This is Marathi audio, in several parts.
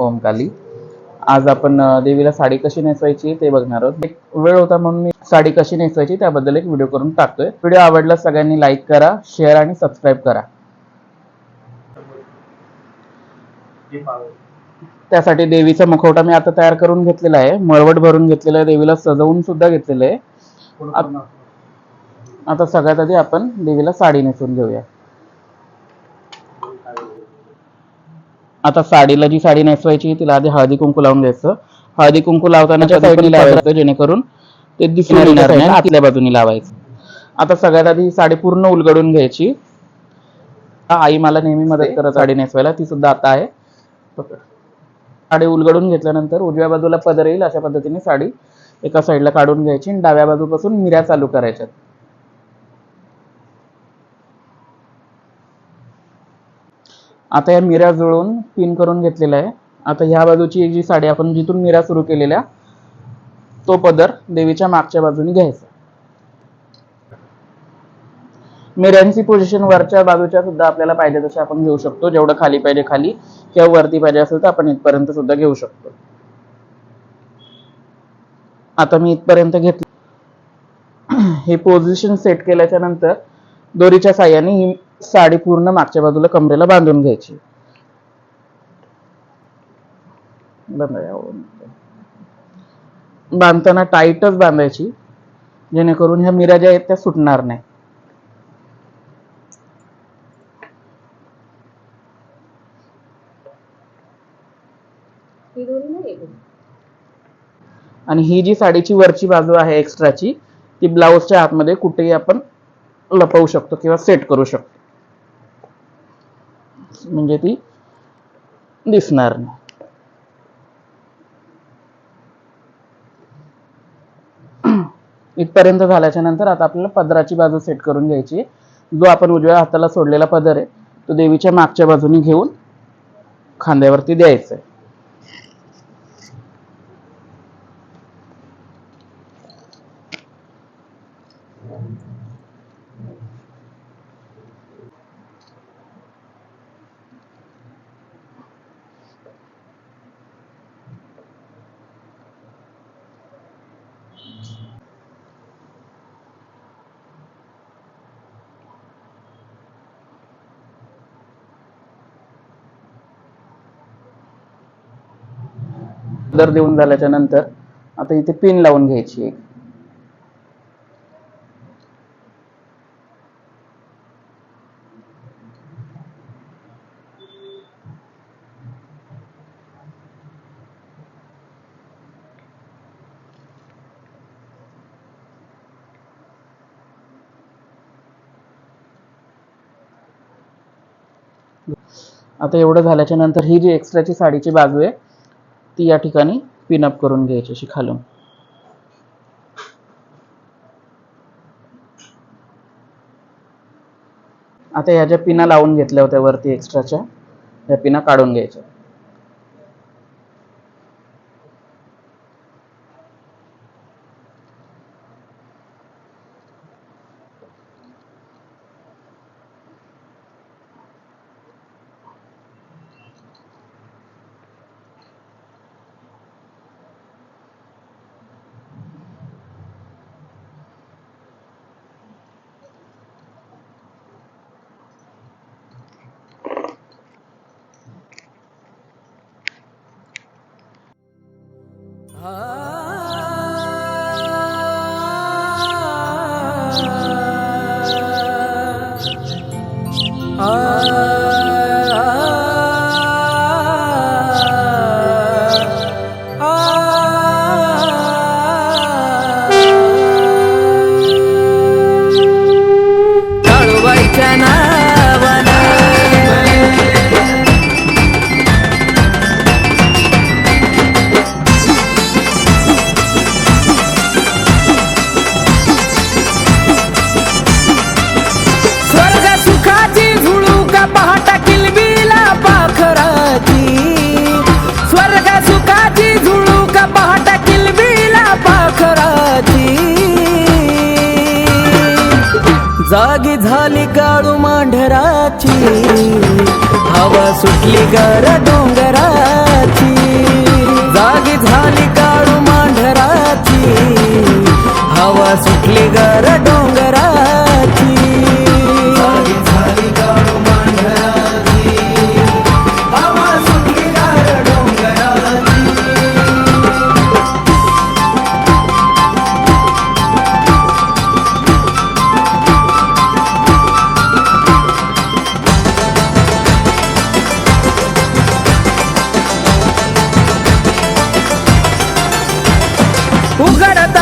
ओमकाली आज आपण देवीला साडी कशी नेसवायची ते बघणार आहोत. एक वेळ होता म्हणून मी साडी कशी नेसवायची त्याबद्दल एक व्हिडिओ करून टाकतोय. व्हिडिओ आवडला सगळ्यांनी लाईक करा शेअर आणि सबस्क्राईब करा. त्यासाठी देवीचा मुखवटा मी आता तयार करून घेतलेला आहे. मळवट भरून घेतलेला आहे देवीला सजवून सुद्धा घेतलेलं आहे. आत- आता सगळ्यात आधी आपण देवीला साडी नेसून घेऊया. आता साडीला जी साडी नेसवायची तिला आधी हळदी कुंकू लावून घ्यायचं. हळदी कुंकू लावताना लावायचं. जेणेकरून ते दिसून येणार नाही आतल्या बाजूनी लावायचं. आता सगळ्यात आधी साडी पूर्ण उलगडून घ्यायची. आई मला नेहमी मदत करत साडी नेसवायला ती सुद्धा आता आहे. साडी उलगडून घेतल्यानंतर उजव्या बाजूला पदर येईल अशा पद्धतीने साडी एका साईडला काढून घ्यायची आणि डाव्या बाजूपासून मिऱ्या चालू करायच्यात. आता या मिऱ्या जुळून पिन करून घेतलेला आहे. आता ह्या बाजूची एक जी साडी आपण जिथून मिऱ्या सुरू केलेल्या तो पदर देवीच्या मागच्या बाजूने घ्यायचा. मिऱ्यांची पोझिशन वरच्या बाजूच्या सुद्धा आपल्याला पाहिजे तसे आपण घेऊ शकतो. जेवढं खाली पाहिजे खाली किंवा वरती पाहिजे असेल तर आपण इथपर्यंत सुद्धा घेऊ शकतो. आता मी इथपर्यंत घेतली. हे पोझिशन सेट केल्याच्यानंतर दोरीच्या साह्याने ही साडी पूर्ण मागच्या बाजूला कमरेला बांधून घ्यायची. बांधताना टाईटच बांधायची जेणेकरून ह्या मिऱ्या ज्या आहेत त्या सुटणार नाही. ही आणि ही जी साडीची वरची बाजू आहे एक्स्ट्राची ती ब्लाऊजच्या आतमध्ये कुठेही आपण लपवू शकतो किंवा सेट करू शकतो. म्हणजे ती दिसणार नाही. इथपर्यंत झाल्याच्यानंतर आता आपल्याला पदराची बाजू सेट करून घ्यायची. जो आपण उजव्या हाताला सोडलेला पदर आहे तो देवीच्या मागच्या बाजूने घेऊन खांद्यावरती द्यायचा आहे. दर देऊन झाल्याच्यानंतर आता इथे पिन लावून घ्यायची एक. आता एवढं झाल्याच्यानंतर ही जी एक्स्ट्राची साडीची बाजू आहे ती या ठिकाणी पिनअप करून घ्यायची अशी खालून आता ह्या ज्या पिना लावून घेतल्या होत्या वरती एक्स्ट्राच्या त्या पिना काढून घ्यायच्या. जागी झाली काळू मांढराची. हवा सुटली गर डोंगराची. जागी झाली काळू मांढराची. हवा सुटली गर ఉగడత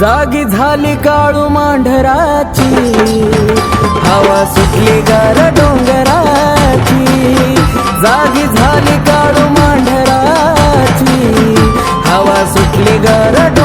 जागी झाली काळू मांढराची. हवा सुटली गार डोंगराची. जागी झाली काळू मांढराची. हवा सुटली गार